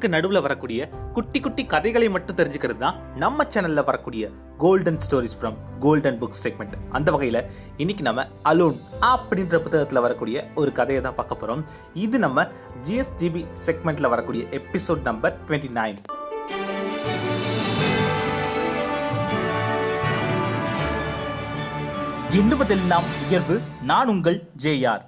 வாரத்துக்கு நடுவில் வரக்கூடிய குட்டி குட்டி கதைகளை மட்டும் தெரிஞ்சுக்கிறது தான் நம்ம சேனலில் வரக்கூடிய golden stories from golden book segment அந்த வகையில் இன்னைக்கு நம்ம அலோன் அப்படின்ற புத்தகத்தில் வரக்கூடிய ஒரு கதையை தான் பார்க்க போகிறோம் இது நம்ம ஜிஎஸ்டிபி செக்மெண்ட்டில் வரக்கூடிய எபிசோட் நம்பர் டுவெண்ட்டி நைன் எண்ணுவதெல்லாம் உயர்வு நான் உங்கள் ஜேஆர்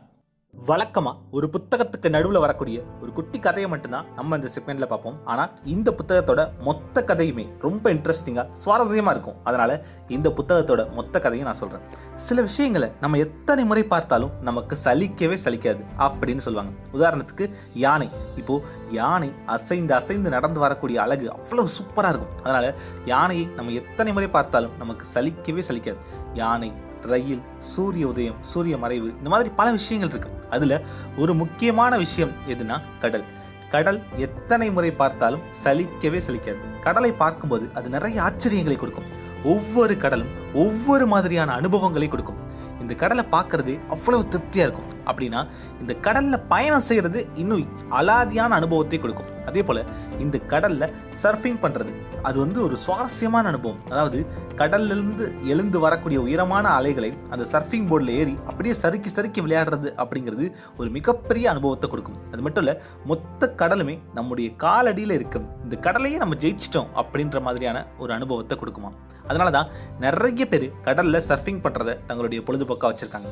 வழக்கமா ஒரு புத்தகத்துக்கு நடுவில் வரக்கூடிய ஒரு குட்டி கதையை மட்டும்தான் நம்ம இந்த செக்மெண்ட்ல பார்ப்போம். ஆனால் இந்த புத்தகத்தோட மொத்த கதையுமே ரொம்ப இன்ட்ரெஸ்டிங்காக சுவாரஸ்யமாக இருக்கும். அதனால இந்த புத்தகத்தோட மொத்த கதையும் நான் சொல்றேன். சில விஷயங்களை நம்ம எத்தனை முறை பார்த்தாலும் நமக்கு சலிக்கவே சலிக்காது அப்படின்னு சொல்லுவாங்க. உதாரணத்துக்கு யானை. இப்போ யானை அசைந்து அசைந்து நடந்து வரக்கூடிய அழகு அவ்வளவு சூப்பராக இருக்கும். அதனால யானையை நம்ம எத்தனை முறை பார்த்தாலும் நமக்கு சலிக்கவே சலிக்காது. யானை ரயில் சூரிய உதயம் சூரிய மறைவு இந்த மாதிரி பல விஷயங்கள் இருக்கு. அதுல ஒரு முக்கியமான விஷயம் எதுனா கடல். கடல் எத்தனை முறை பார்த்தாலும் சலிக்கவே சலிக்காது. கடலை பார்க்கும்போது அது நிறைய ஆச்சரியங்களை கொடுக்கும். ஒவ்வொரு கடலும் ஒவ்வொரு மாதிரியான அனுபவங்களை கொடுக்கும். இந்த கடலை பார்க்கறது அவ்வளவு திருப்தியா இருக்கும். அப்படின்னா இந்த கடல்ல பயணம் செய்யறது இன்னும் அலாதியான அனுபவத்தை கொடுக்கும். அதே போல இந்த கடல்ல சர்ஃபிங் பண்றது அது வந்து ஒரு சுவாரஸ்யமான அனுபவம். அதாவது கடல்ல இருந்து எழுந்து வரக்கூடிய உயரமான அலைகளை அந்த சர்ஃபிங் போர்டில் ஏறி அப்படியே சறுக்கி சறுக்கி விளையாடுறது அப்படிங்கிறது ஒரு மிகப்பெரிய அனுபவத்தை கொடுக்கும். அது மட்டும் இல்ல மொத்த கடலுமே நம்முடைய காலடியில் இருக்கும் இந்த கடலையே நம்ம ஜெயிச்சிட்டோம் அப்படின்ற மாதிரியான ஒரு அனுபவத்தை கொடுக்குமா? அதனால தான் நிறைய பேர் கடலில் சர்ஃபிங் பண்ணுறதை தங்களுடைய பொழுதுபோக்காக வச்சுருக்காங்க.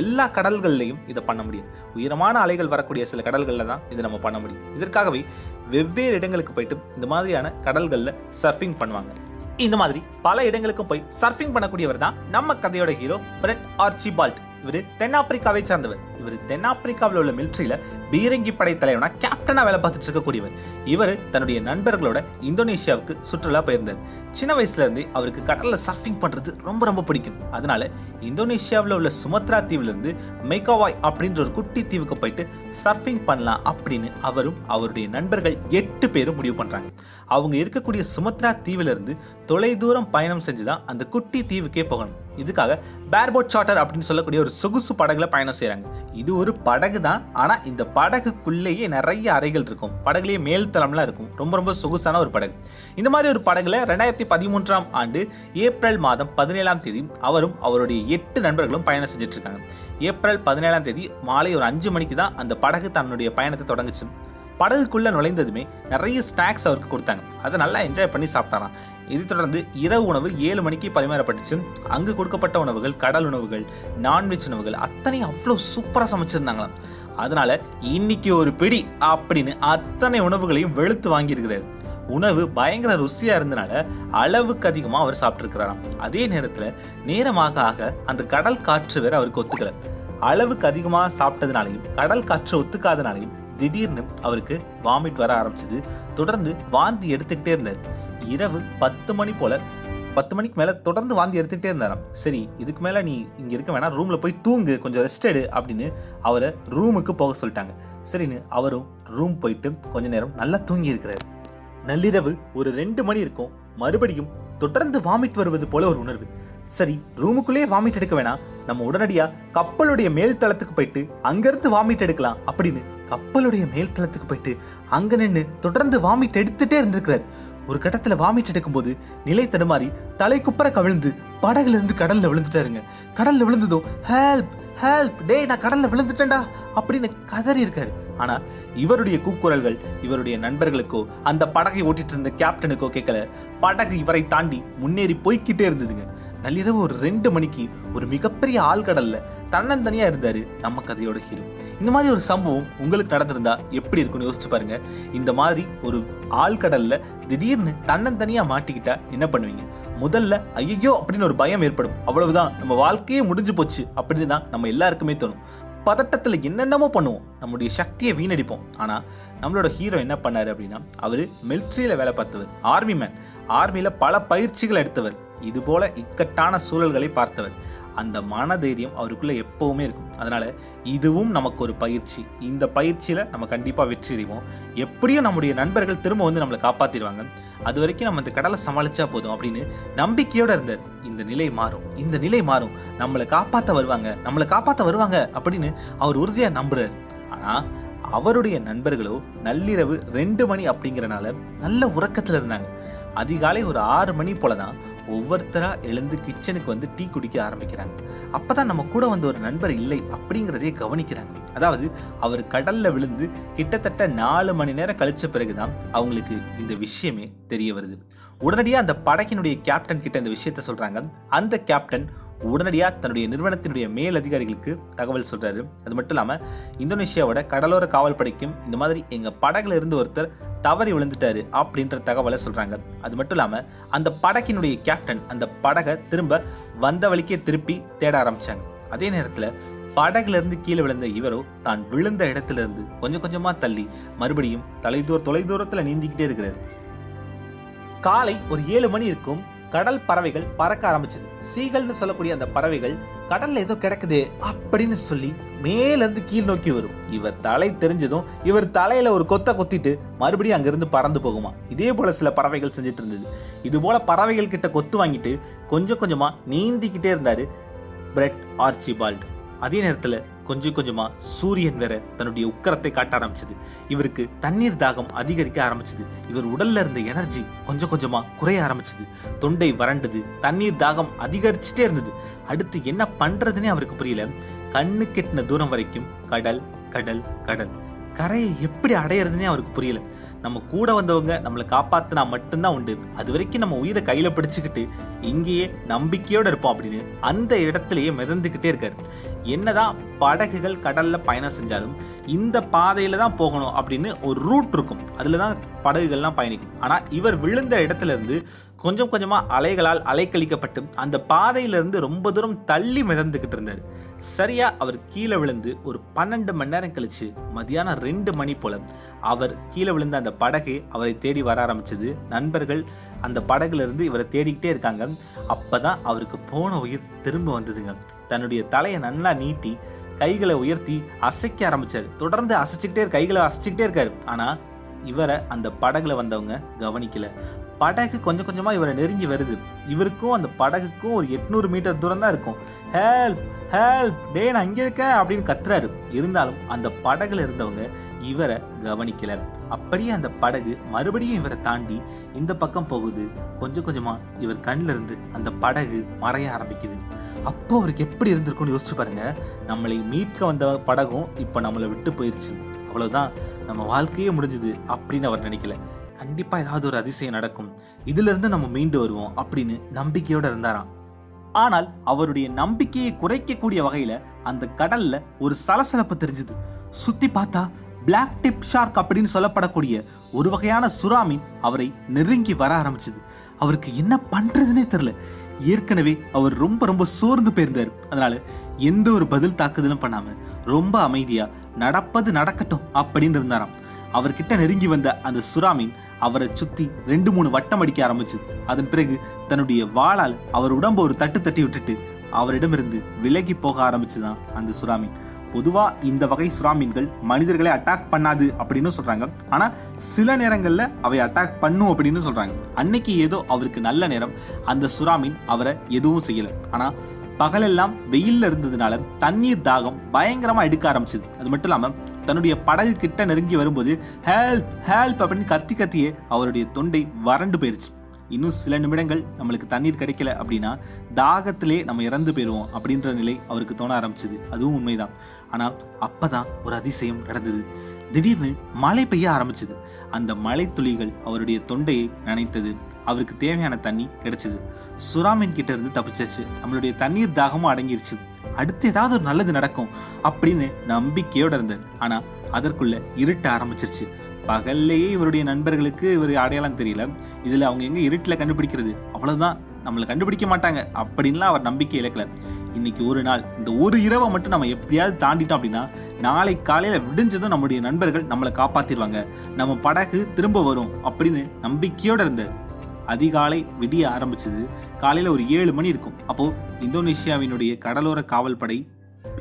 எல்லா கடல்கள்லையும் இதை பண்ண முடியும். உயரமான அலைகள் வரக்கூடிய சில கடல்களில் தான் இதை நம்ம பண்ண முடியும். இதற்காகவே வெவ்வேறு இடங்களுக்கு போயிட்டு இந்த மாதிரியான கடல்களில் சர்ஃபிங் பண்ணுவாங்க. இந்த மாதிரி பல இடங்களுக்கும் போய் சர்ஃபிங் பண்ணக்கூடியவர் தான் நம்ம கதையோட ஹீரோ பிரெட் ஆர்ச்சிபால்ட் இவர் தென்னாப்பிரிக்காவை சார்ந்தவர். இவர் தென்னாப்பிரிக்காவில் உள்ள மிலிட்ரியில பீரங்கி படை தலைவனா கேப்டனா வேலை பார்த்துட்டு இருக்கக்கூடியவர். இவர் தன்னுடைய நண்பர்களோட இந்தோனேஷியாவுக்கு சுற்றுலா போயிருந்தார். சின்ன வயசுல இருந்தே அவருக்கு கடல்ல சர்ஃபிங் பண்றது ரொம்ப ரொம்ப பிடிக்கும். அதனால இந்தோனேஷியாவில் உள்ள சுமத்ரா தீவுல இருந்து மெய்காவாய் அப்படின்ற ஒரு குட்டி தீவுக்கு போயிட்டு சர்ஃபிங் பண்ணலாம் அப்படின்னு அவரும் அவருடைய நண்பர்கள் எட்டு பேரும் முடிவு பண்றாங்க. அவங்க இருக்கக்கூடிய சுமத்ரா தீவுல இருந்து தொலைதூரம் பயணம் செஞ்சுதான் அந்த குட்டி தீவுக்கே போகணும். இதுக்காக பேர்போட் சார்ட்டர் அப்படின்னு சொல்லக்கூடிய ஒரு சொகுசு படகுல பயணம் செய்கிறாங்க இது ஒரு படகு தான். ஆனா இந்த படகுக்குள்ளேயே நிறைய அறைகள் இருக்கும். படகுலேயே மேல் தளம்லாம் இருக்கும். ரொம்ப ரொம்ப சொகுசான ஒரு படகு. இந்த மாதிரி ஒரு படகுல ரெண்டாயிரத்தி பதிமூன்றாம் ஆண்டு ஏப்ரல் மாதம் பதினேழாம் தேதி அவரும் அவருடைய எட்டு நண்பர்களும் பயணம் செஞ்சுட்டு இருக்காங்க ஏப்ரல் பதினேழாம் தேதி மாலை ஒரு அஞ்சு மணிக்கு தான் அந்த படகு தன்னுடைய பயணத்தை தொடங்குச்சு. படகுக்குள்ளே நுழைந்ததுமே நிறைய ஸ்நாக்ஸ் அவருக்கு கொடுத்தாங்க. அதை நல்லா என்ஜாய் பண்ணி சாப்பிட்டாராம். இது தொடர்ந்து இரவு உணவு ஏழு மணிக்கு பரிமாறப்பட்டுச்சு. அங்கு கொடுக்கப்பட்ட உணவுகள் கடல் உணவுகள் நான்வெஜ் உணவுகள் அத்தனையும் அவ்வளோ சூப்பராக சமைச்சிருந்தாங்களாம். அதனால இன்னைக்கு ஒரு பிடி அப்படின்னு அத்தனை உணவுகளையும் வெளுத்து வாங்கியிருக்கிறார். உணவு பயங்கர ருசியாக இருந்தனால அளவுக்கு அதிகமாக அவர் சாப்பிட்ருக்கிறாராம் அதே நேரத்தில் நேரமாக ஆக அந்த கடல் காற்று வேற அவருக்கு ஒத்துக்கல. அளவுக்கு அதிகமாக சாப்பிட்டதுனாலையும் கடல் காற்று ஒத்துக்காதனாலையும் திடீர்னு அவருக்கு வாமிட் வர ஆரம்பிச்சது. தொடர்ந்து வாந்தி எடுத்துக்கிட்டே இருந்தார். இரவு பத்து மணி போல பத்து மணிக்கு மேலே தொடர்ந்து வாந்தி எடுத்துக்கிட்டே இருந்தாராம். சரி இதுக்கு மேலே நீ இங்கே இருக்க வேணாம் ரூமில் போய் தூங்கு கொஞ்சம் ரெஸ்ட் எடு அப்படின்னு அவரை ரூமுக்கு போக சொல்லிட்டாங்க. சரின்னு அவரும் ரூம் போயிட்டு கொஞ்ச நேரம் நல்லா தூங்கி இருக்கிறார். நள்ளிரவு ஒரு ரெண்டு மணி இருக்கும். மறுபடியும் தொடர்ந்து வாமிட் வருவது போல ஒரு உணர்வு. சரி ரூமுக்குள்ளேயே வாமிட் எடுக்க வேணாம். நம்ம உடனடியாக கப்பலுடைய மேல் தளத்துக்கு போயிட்டு அங்கேருந்து வாமிட் எடுக்கலாம் அப்படின்னு கப்பலுடைய மேல்தளத்துக்கு போயிட்டு அங்க நின்று தொடர்ந்து வாமிட் எடுத்துட்டே இருந்திருக்கிறார். ஒரு கட்டத்துல வாமிட் எடுக்கும்போது நிலை தடுமாறி தலை குப்பர கவிழ்ந்து படகுல இருந்து கடல்ல விழுந்துட்டாருங்க. கடல்ல விழுந்ததும் ஹெல்ப் ஹெல்ப் டேய் நான் கடல்ல விழுந்துட்டேன்டா அப்படின்னு கதறி இருக்காரு. ஆனா இவருடைய கூக்குரல்கள் இவருடைய நண்பர்களுக்கோ அந்த படகை ஓட்டிட்டு இருந்த கேப்டனுக்கோ கேட்கல. படகு இவரை தாண்டி முன்னேறி போய்க்கிட்டே இருந்ததுங்க. நள்ளிரவு ஒரு ரெண்டு மணிக்கு ஒரு மிகப்பெரிய ஆழ்கடல்ல தன்னந்தனியா இருந்தாரு நம்ம கதையோட ஹீரோ. இந்த மாதிரி ஒரு சம்பவம் உங்களுக்கு நடந்திருந்தா எப்படி இருக்கும்னு யோசிச்சு பாருங்க. இந்த மாதிரி ஒரு ஆழ்கடல்ல திடீர்னு தன்னந்தனியா மாட்டிக்கிட்டா என்ன பண்ணுவீங்க? முதல்ல ஐயோ அப்படின்னு ஒரு பயம் ஏற்படும். அவ்வளவுதான். நம்ம வாழ்க்கையே முடிஞ்சு போச்சு அப்படின்னு தான் நம்ம எல்லாருக்குமே தோணும். பதட்டத்தில் என்னென்னமோ பண்ணுவோம். நம்முடைய சக்தியை வீணடிப்போம். ஆனால் நம்மளோட ஹீரோ என்ன பண்ணார் அப்படின்னா அவர் மிலிட்ரியில் வேலை பார்த்தவர் ஆர்மி மேன். ஆர்மியில் பல பயிற்சிகள் எடுத்தவர். இதுபோல இக்கட்டான சூழல்களை பார்த்தவர். அந்த மனதைரியம் அவருக்குள்ள எப்பவுமே இருக்கும். அதனால இதுவும் நமக்கு ஒரு பயிற்சி. இந்த பயிற்சியில நம்ம கண்டிப்பா வெற்றி அடைவோம். எப்படியும் நம்முடைய நண்பர்கள் திரும்ப வந்து நம்மளை காப்பாத்திடுவாங்க. அது வரைக்கும் நம்ம இந்த கடலை சமாளிச்சா போதும் அப்படின்னு நம்பிக்கையோட இருந்தார். இந்த நிலை மாறும். இந்த நிலை மாறும். நம்மளை காப்பாத்த வருவாங்க. நம்மளை காப்பாத்த வருவாங்க அப்படின்னு அவர் உறுதியா நம்புறாரு. ஆனா அவருடைய நண்பர்களோ நள்ளிரவு ரெண்டு மணி அப்படிங்கிறனால நல்ல உறக்கத்துல இருந்தாங்க. அதிகாலை ஒரு ஆறு மணி போல தான் ஒவ்வொருத்தரா எழுந்து கிச்சனுக்கு வந்து டீ குடிக்க ஆரம்பிக்கிறாங்க. அப்பதான் நம்ம கூட வந்த ஒரு நண்பர் இல்லை அப்படிங்கிறதையே கவனிக்கிறாங்க. அதாவது அவர் கடல்ல விழுந்து கிட்டத்தட்ட நாலு மணி நேரம் கழிச்ச பிறகுதான் அவங்களுக்கு இந்த விஷயமே தெரிய வருது. உடனடியாக அந்த படகினுடைய கேப்டன் கிட்ட இந்த விஷயத்த சொல்றாங்க. அந்த கேப்டன் உடனடியாக தன்னுடைய நிறுவனத்தினுடைய மேல் அதிகாரிகளுக்கு தகவல் சொல்றாரு. அது மட்டும் இல்லாமல் இந்தோனேஷியாவோட கடலோர காவல் படைக்கும் இந்த மாதிரி எங்க படகுல இருந்து ஒருத்தர் தவறி விழுந்துட்டாரு அப்படின்ற தகவலை சொல்றாங்க. அது மட்டும் இல்லாமல் அந்த படகினுடைய கேப்டன் அந்த படகை திரும்ப வந்த வழிக்கே திருப்பி தேட ஆரம்பிச்சாங்க. அதே நேரத்துல படகுலேருந்து கீழே விழுந்த இவரோ தான் விழுந்த இடத்துல இருந்து கொஞ்சம் கொஞ்சமா தள்ளி மறுபடியும் தொலைதூர தொலைதூரத்துல நீந்திக்கிட்டே இருக்கிறார். காலை ஒரு ஏழு மணி இருக்கும் கடல் பறவைகள் பறக்க ஆரம்பிச்சது. சீகல்னு சொல்லக்கூடிய அந்த பறவைகள் கடல்ல ஏதோ கிடக்குது அப்படின்னு சொல்லி மேலேருந்து கீழ் நோக்கி வரும். இவர் தலை தெரிஞ்சதும் இவர் தலையில ஒரு கொத்த கொத்திட்டு மறுபடியும் அங்கிருந்து பறந்து போகுமா. இதே போல சில பறவைகள் செஞ்சுட்டு இருந்தது. இது போல பறவைகள் கிட்ட கொத்து வாங்கிட்டு கொஞ்சம் கொஞ்சமா நீந்திக்கிட்டே இருந்தாரு பிரெட் ஆர்ச்சிபால்ட். அதே நேரத்தில் கொஞ்சம் கொஞ்சமா சூரியன் வேற தன்னுடைய உக்கரத்தை காட்ட ஆரம்பிச்சது. இவருக்கு தண்ணீர் தாகம் அதிகரிக்க ஆரம்பிச்சது. இவர் உடல்ல இருந்த எனர்ஜி கொஞ்சம் கொஞ்சமா குறைய ஆரம்பிச்சது. தொண்டை வறண்டது தண்ணீர் தாகம் அதிகரிச்சுட்டே இருந்தது. அடுத்து என்ன பண்றதுன்னே அவருக்கு புரியல. கண்ணு கெட்டின தூரம் வரைக்கும் கடல் கடல் கடல். கரையை எப்படி அடையிறதுனே அவருக்கு புரியல. நம்ம கூட வந்தவங்க நம்மளை காப்பாத்தினா மட்டும்தான் உண்டு. அது வரைக்கும் நம்ம உயிரை கையில பிடிச்சுக்கிட்டு இங்கேயே நம்பிக்கையோட இருப்போம் அப்படின்னு அந்த இடத்துலயே மிதந்துக்கிட்டே இருக்காரு. என்னதான் படகுகள் கடல்ல பயணம் செஞ்சாலும் இந்த பாதையில தான் போகணும் அப்படின்னு ஒரு ரூட் இருக்கும். அதுல தான் படகுகள்லாம் பயணிக்கும். ஆனா இவர் விழுந்த இடத்துல இருந்து கொஞ்சம் கொஞ்சமா அலைகளால் அலைக்கழிக்கப்பட்டு அந்த பாதையிலிருந்து ரொம்ப தூரம் தள்ளி மிதந்துக்கிட்டு இருந்தார். சரியா அவர் கீழே விழுந்து ஒரு பன்னெண்டு மணி நேரம் கழிச்சு மதியானம் ரெண்டு மணி போல அவர் கீழே விழுந்த அந்த படகு அவரை தேடி வர ஆரம்பிச்சது. நண்பர்கள் அந்த படகுலேருந்து இவரை தேடிக்கிட்டே இருக்காங்க. அப்போ தான் அவருக்கு போன உயிர் திரும்ப வந்ததுங்க. தன்னுடைய தலையை நல்லா நீட்டி கைகளை உயர்த்தி அசைக்க ஆரம்பிச்சாரு. தொடர்ந்து அசைச்சுக்கிட்டே கைகளை அசைச்சுக்கிட்டே இருக்காரு. ஆனால் இவரை அந்த படகுல வந்தவங்க கவனிக்கல. படகு கொஞ்சம் கொஞ்சமாக இவரை நெருங்கி வருது. இவருக்கும் அந்த படகுக்கும் ஒரு எட்நூறு மீட்டர் தூரம் தான் இருக்கும். ஹேல்ப் ஹேல்ப் டே நான் இங்கே இருக்கேன் அப்படின்னு கத்துறாரு. இருந்தாலும் அந்த படகுல இருந்தவங்க இவரை கவனிக்கல அப்படியே அந்த படகு மறுபடியும் இவரை தாண்டி இந்த பக்கம் போகுது. கொஞ்சம் கொஞ்சமா இவர் கண்ணில் இருந்து அந்த படகு மறைய ஆரம்பிக்குது. அப்போ அவருக்கு எப்படி இருந்திருக்கும்னு யோசிச்சு பாருங்க. நம்மளை மீட்க வந்த படகும் இப்போ நம்மளை விட்டு போயிருச்சு. அவ்வளவுதான். நம்ம வாழ்க்கையே முடிஞ்சுது அப்படின்னு அவர் நினைக்கல. கண்டிப்பா ஏதாவது ஒரு அதிசயம் நடக்கும். இதுல இருந்து நம்ம மீண்டு வருவோம் அப்படின்னு நம்பிக்கையோட இருந்தாராம். ஆனால் அவருடைய நம்பிக்கையை குறைக்கக்கூடிய வகையில அந்த கடல்ல ஒரு சலசலப்பு தெரிஞ்சது. சுத்தி பார்த்தா பிளாக் டிப் ஷார்க் அப்படின்னு சொல்லப்படக்கூடிய ஒரு வகையான சுறாமீன் அவரை நெருங்கி வர ஆரம்பிச்சது. அவருக்கு என்ன பண்றதுன்னே தெரில ஏற்கனவே அவர் ரொம்ப ரொம்ப சோர்ந்து போயிருந்தார். அதனால எந்த ஒரு பதில் தாக்குதலும் பண்ணாம ரொம்ப அமைதியா நடப்பது நடக்கட்டும் அப்படின்னு இருந்தாராம். அவர்கிட்ட நெருங்கி வந்த அந்த சுறாமீன் அவரை சுத்தி ரெண்டு மூணு வட்டம் அடிக்க ஆரம்பிச்சது. அதன் பிறகு தன்னுடைய வாளால் அவர் உடம்ப ஒரு தட்டு தட்டி விட்டுட்டு அவரிடமிருந்து விலகி போக ஆரம்பிச்சுதான் அந்த சுறாமீன் பொதுவாக இந்த வகை சுறாமீன்கள் மனிதர்களை அட்டாக் பண்ணாது அப்படின்னு சொல்கிறாங்க ஆனால் சில நேரங்களில் அவை அட்டாக் பண்ணும் அப்படின்னு சொல்கிறாங்க அன்னைக்கு ஏதோ அவருக்கு நல்ல நேரம். அந்த சுறாமீன் அவரை எதுவும் செய்யலை. ஆனால் பகலெல்லாம் வெயில்ல இருந்ததுனால தண்ணீர் தாகம் பயங்கரமாக எடுக்க ஆரம்பிச்சது. அது மட்டும் இல்லாமல் தன்னுடைய படகு கிட்ட நெருங்கி வரும்போது ஹெல்ப் ஹெல்ப் அப்படின்னு கத்தி கத்தியே அவருடைய தொண்டை வறண்டு போயிருச்சு. இன்னும் சில நிமிடங்கள் நம்மளுக்கு தண்ணீர் கிடைக்கல அப்படின்னா தாகத்திலே நம்ம இறந்து போயிடுவோம் அப்படின்ற நிலை அவருக்கு தோண ஆரம்பிச்சது. அதுவும் உண்மைதான். அப்போ தான் ஒரு அதிசயம் நடந்தது. திடீர்னு மழை பெய்ய ஆரம்பிச்சது. அந்த மழை துளிகள் அவருடைய தொண்டையை நனைத்தது. அவருக்கு தேவையான தண்ணி கிடைச்சது. சுறாமீன் கிட்ட இருந்து தப்பிச்சாச்சு. நம்மளுடைய தண்ணீர் தாகமும் அடங்கிருச்சு. அடுத்து ஏதாவது ஒரு நல்லது நடக்கும் அப்படின்னு நம்பிக்கையோட இருந்தார். ஆனால் அதற்குள்ள இருட்ட ஆரம்பிச்சிருச்சு. பகல்லையே இவருடைய நண்பர்களுக்கு இவர் அடையாளம் தெரியல. இதில் அவங்க எங்க இருட்டில் கண்டுபிடிக்கிறது? அவ்வளோதான் நம்மளை கண்டுபிடிக்க மாட்டாங்க. அப்படின்லாம் அவர் நம்பிக்கை இழக்கல. இன்னைக்கு ஒரு நாள் இந்த ஒரு இரவை மட்டும் நம்ம எப்படியாவது தாண்டிட்டோம் அப்படின்னா நாளை காலையில் விடிஞ்சதும் நம்முடைய நண்பர்கள் நம்மளை காப்பாற்றிடுவாங்க நம்ம படகு திரும்ப வரும் அப்படின்னு நம்பிக்கையோட இருந்தார் அதிகாலை விடிய ஆரம்பிச்சது. காலையில் ஒரு ஏழு மணி இருக்கும். அப்போ இந்தோனேஷியாவினுடைய கடலோர காவல் படை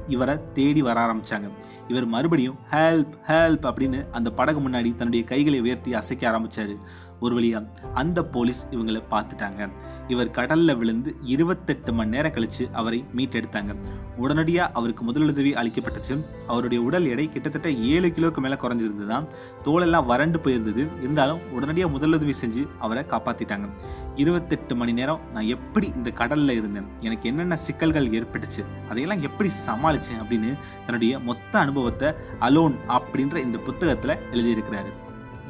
இவரை தேடி வர ஆரம்பிச்சாங்க. இவர் மறுபடியும் ஹெல்ப் ஹெல்ப் அப்படின்னு அந்த படகு முன்னாடி தன்னுடைய கைகளை உயர்த்தி அசைக்க ஆரம்பிச்சாரு. ஒரு வழியா அந்த போலீஸ் இவங்களை பார்த்துட்டாங்க. இவர் கடல்ல விழுந்து இருபத்தெட்டு மணி நேரம் கழிச்சு அவரை மீட்டெடுத்தாங்க. உடனடியாக அவருக்கு முதலுதவி அளிக்கப்பட்டுச்சு. அவருடைய உடல் எடை கிட்டத்தட்ட ஏழு கிலோக்கு மேலே குறைஞ்சிருந்ததுதான். தோலெல்லாம் வறண்டு போயிருந்தது. இருந்தாலும் உடனடியாக முதலுதவி செஞ்சு அவரை காப்பாற்றிட்டாங்க இருபத்தெட்டு மணி நேரம் நான் எப்படி இந்த கடலில் இருந்தேன்? எனக்கு என்னென்ன சிக்கல்கள் ஏற்பட்டுச்சு? அதையெல்லாம் எப்படி சமாளித்தேன் அப்படின்னு தன்னுடைய மொத்த அனுபவத்தை அலோன் அப்படின்ற இந்த புத்தகத்தில் எழுதியிருக்கிறாரு.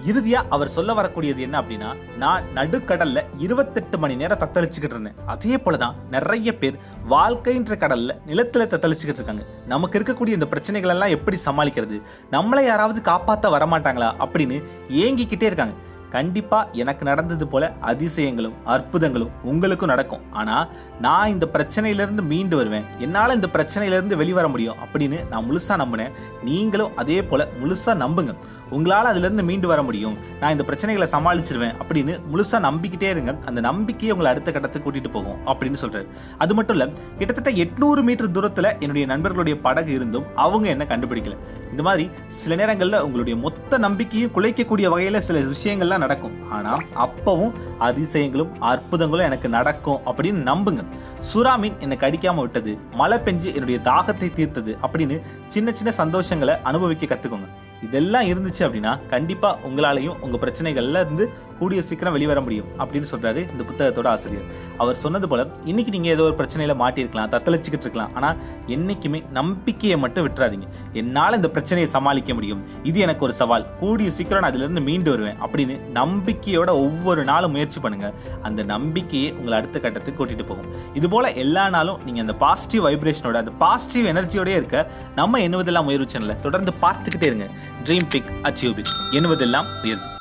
இறுதியா அவர் சொல்ல வரக்கூடியது என்ன அப்படின்னா நான் நடுக்கடல்ல இருபத்தெட்டு மணி நேரம் தத்தளிச்சுக்கிட்டு இருந்தேன். அதே போலதான் நிறைய பேர் வாழ்க்கைன்ற கடல்ல நிலத்துல தத்தளிச்சுக்கிட்டு இருக்காங்க. நமக்கு இருக்கக்கூடிய இந்த பிரச்சனைகள் எல்லாம் எப்படி சமாளிக்கிறது? நம்மளை யாராவது காப்பாத்த வரமாட்டாங்களா அப்படின்னு ஏங்கிக்கிட்டே இருக்காங்க. கண்டிப்பா எனக்கு நடந்தது போல அதிசயங்களும் அற்புதங்களும் உங்களுக்கும் நடக்கும். ஆனா நான் இந்த பிரச்சனையிலிருந்து மீண்டு வருவேன். என்னால இந்த பிரச்சனையிலிருந்து வெளிவர முடியும் அப்படின்னு நான் முழுசா நம்பினேன். நீங்களும் அதே போல முழுசா நம்புங்க. உங்களால் அதுலேருந்து மீண்டு வர முடியும். நான் இந்த பிரச்சனைகளை சமாளிச்சிருவேன் அப்படின்னு முழுசாக நம்பிக்கிட்டே இருங்க. அந்த நம்பிக்கையை உங்களை அடுத்த கட்டத்துக்கு கூட்டிகிட்டு போகும் அப்படின்னு சொல்கிறார் அது மட்டும் இல்லை கிட்டத்தட்ட எட்நூறு மீட்டர் தூரத்தில் என்னுடைய நண்பர்களுடைய படகு இருந்தும் அவங்க என்ன கண்டுபிடிக்கல. இந்த மாதிரி சில நேரங்களில் உங்களுடைய மொத்த நம்பிக்கையும் குலைக்கக்கூடிய வகையில் சில விஷயங்கள்லாம் நடக்கும். ஆனால் அப்பவும் அதிசயங்களும் அற்புதங்களும் எனக்கு நடக்கும் அப்படின்னு நம்புங்க. சுறாமீன் என்னை கடிக்காமல் விட்டது. மழை பெஞ்சு என்னுடைய தாகத்தை தீர்த்தது அப்படின்னு சின்ன சின்ன சந்தோஷங்களை அனுபவிக்க கற்றுக்கோங்க இதெல்லாம் இருந்துச்சு அப்படின்னா கண்டிப்பா உங்களாலையும் உங்க பிரச்சனைகள்ல இருந்து கூடிய சீக்கிரம் வெளிவர முடியும் அப்படின்னு சொல்றாரு இந்த புத்தகத்தோட ஆசிரியர். அவர் சொன்னது போல இன்னைக்கு நீங்க ஏதோ ஒரு பிரச்சனையில மாட்டியிருக்கலாம் தத்தளிச்சுக்கிட்டு இருக்கலாம் ஆனா என்னைக்குமே நம்பிக்கையை மட்டும் விட்டுறாதீங்க. என்னால இந்த பிரச்சனையை சமாளிக்க முடியும். இது எனக்கு ஒரு சவால். கூடிய சீக்கிரம் நான் அதுல இருந்து மீண்டு வருவேன். அப்படின்னு நம்பிக்கையோட ஒவ்வொரு நாளும் முயற்சி பண்ணுங்க. அந்த நம்பிக்கையை உங்களை அடுத்த கட்டத்துக்கு கூட்டிட்டு போகும். இது போல எல்லா நாளும் நீங்க அந்த பாசிட்டிவ் வைப்ரேஷனோட அந்த பாசிட்டிவ் எனர்ஜியோடய இருக்க நம்ம எண்ணுவதெல்லாம் உயர்வு சேனலை தொடர்ந்து பார்த்துக்கிட்டே இருங்க. ட்ரீம் பிக் அச்சீவ் பிக் எண்ணுவதெல்லாம் உயர்வு